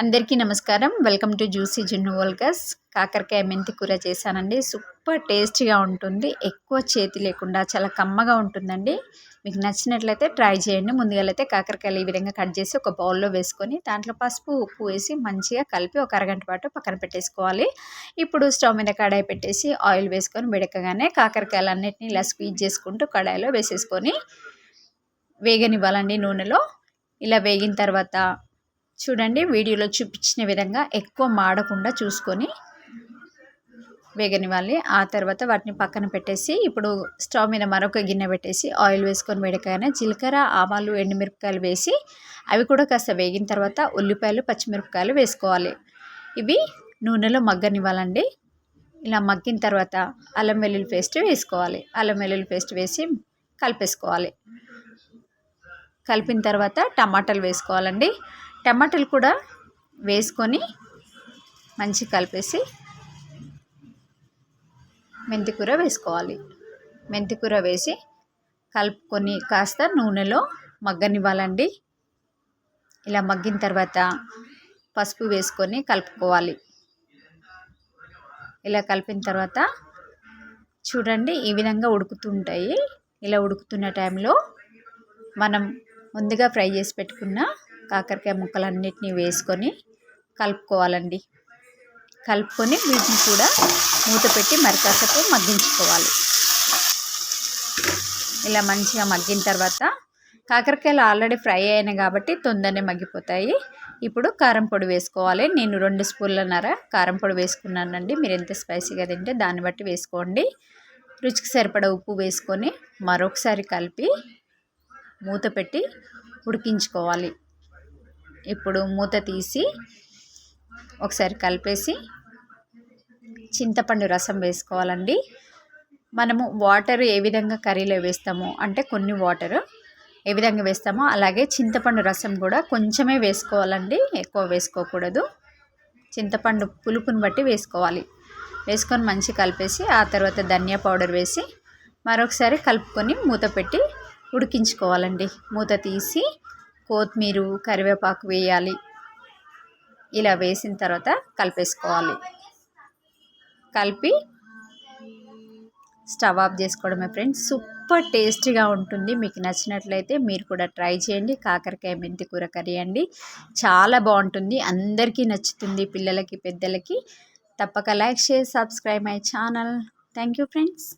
అందరికీ నమస్కారం. Welcome to juicy జున్ను వల్గస్ కాకరకాయ మెంతి కూర చేశానండి. సూపర్ టేస్టీగా ఉంటుంది. ఎక్కువ చేతి లేకుండా చాలా కమ్మగా ఉంటుందండి. మీకు నచ్చినట్లయితే ట్రై చేయండి. ముందుగాలైతే కాకరకాయలు ఈ విధంగా కట్ చేసి ఒక బౌల్లో వేసుకొని దాంట్లో పసుపు ఉప్పు వేసి మంచిగా కలిపి ఒక అరగంట పాటు పక్కన పెట్టేసుకోవాలి. ఇప్పుడు స్టవ్ మీద కడాయి పెట్టేసి ఆయిల్ వేసుకొని వేడకగానే కాకరకాయలు అన్నిటిని ఇలా స్క్వీజ్ చేసుకుంటూ కడాయిలో వేసేసుకొని వేగనివ్వాలండి నూనెలో. ఇలా వేగిన తర్వాత చూడండి వీడియోలో చూపించిన విధంగా ఎక్కువ మాడకుండా చూసుకొని వేగనివ్వాలి. ఆ తర్వాత వాటిని పక్కన పెట్టేసి ఇప్పుడు స్టవ్ మీద మరొక గిన్నె పెట్టేసి ఆయిల్ వేసుకొని వేడకాయన జీలకర్ర ఆవాలు ఎండుమిరపకాయలు వేసి అవి కూడా కాస్త వేగిన తర్వాత ఉల్లిపాయలు పచ్చిమిరపకాయలు వేసుకోవాలి. ఇవి నూనెలో మగ్గనివ్వాలండి. ఇలా మగ్గిన తర్వాత అల్లం వెల్లుల్లి పేస్ట్ వేసుకోవాలి. అల్లం వెల్లుల్లి పేస్ట్ వేసి కలిపేసుకోవాలి. కలిపిన తర్వాత టమాటాలు వేసుకోవాలండి. టమాటాలు కూడా వేసుకొని మంచి కలిపేసి మెంతికూర వేసుకోవాలి. మెంతికూర వేసి కలుపుకొని కాస్త నూనెలో మగ్గనివ్వాలండి. ఇలా మగ్గిన తర్వాత పసుపు వేసుకొని కలుపుకోవాలి. ఇలా కలిపిన తర్వాత చూడండి ఈ విధంగా ఉడుకుతుంటాయి. ఇలా ఉడుకుతున్న టైంలో మనం ముందుగా ఫ్రై చేసి పెట్టుకున్న కాకరకాయ ముక్కలన్నిటిని వేసుకొని కలుపుకోవాలండి. కలుపుకొని వీటిని కూడా మూత పెట్టి మరి మగ్గించుకోవాలి. ఇలా మంచిగా మగ్గిన తర్వాత కాకరకాయలు ఆల్రెడీ ఫ్రై అయినాయి కాబట్టి తొందరనే మగ్గిపోతాయి. ఇప్పుడు కారం పొడి వేసుకోవాలి. నేను రెండు స్పూన్లన్నర కారం పొడి వేసుకున్నానండి. మీరు ఎంత స్పైసీగా తింటే దాన్ని బట్టి వేసుకోండి. రుచికి సరిపడ ఉప్పు వేసుకొని మరొకసారి కలిపి మూత పెట్టి ఉడికించుకోవాలి. ఇప్పుడు మూత తీసి ఒకసారి కలిపేసి చింతపండు రసం వేసుకోవాలండి. మనము వాటర్ ఏ విధంగా కర్రీలో వేస్తామో అంటే కొన్ని వాటర్ ఏ విధంగా వేస్తామో అలాగే చింతపండు రసం కూడా కొంచెమే వేసుకోవాలండి ఎక్కువ వేసుకోకూడదు. చింతపండు పులుపుని బట్టి వేసుకోవాలి. వేసుకొని మంచి కలిపేసి ఆ తర్వాత ధనియా పౌడర్ వేసి మరొకసారి కలుపుకొని మూత పెట్టి ఉడికించుకోవాలండి. మూత తీసి కొత్తిమీర కరివేపాకు వేయాలి. ఇలా వేసిన తర్వాత కలిపేసుకోవాలి. కలిపి స్టవ్ ఆఫ్ చేసుకోవడమే ఫ్రెండ్స్. సూపర్ టేస్టీగా ఉంటుంది. మీకు నచ్చినట్లయితే మీరు కూడా ట్రై చేయండి. కాకరకాయ మెంతి కూర కర్రీ అండి. చాలా బాగుంటుంది. అందరికీ నచ్చుతుంది. పిల్లలకి పెద్దలకి తప్పక like share subscribe my channel. Thank you friends.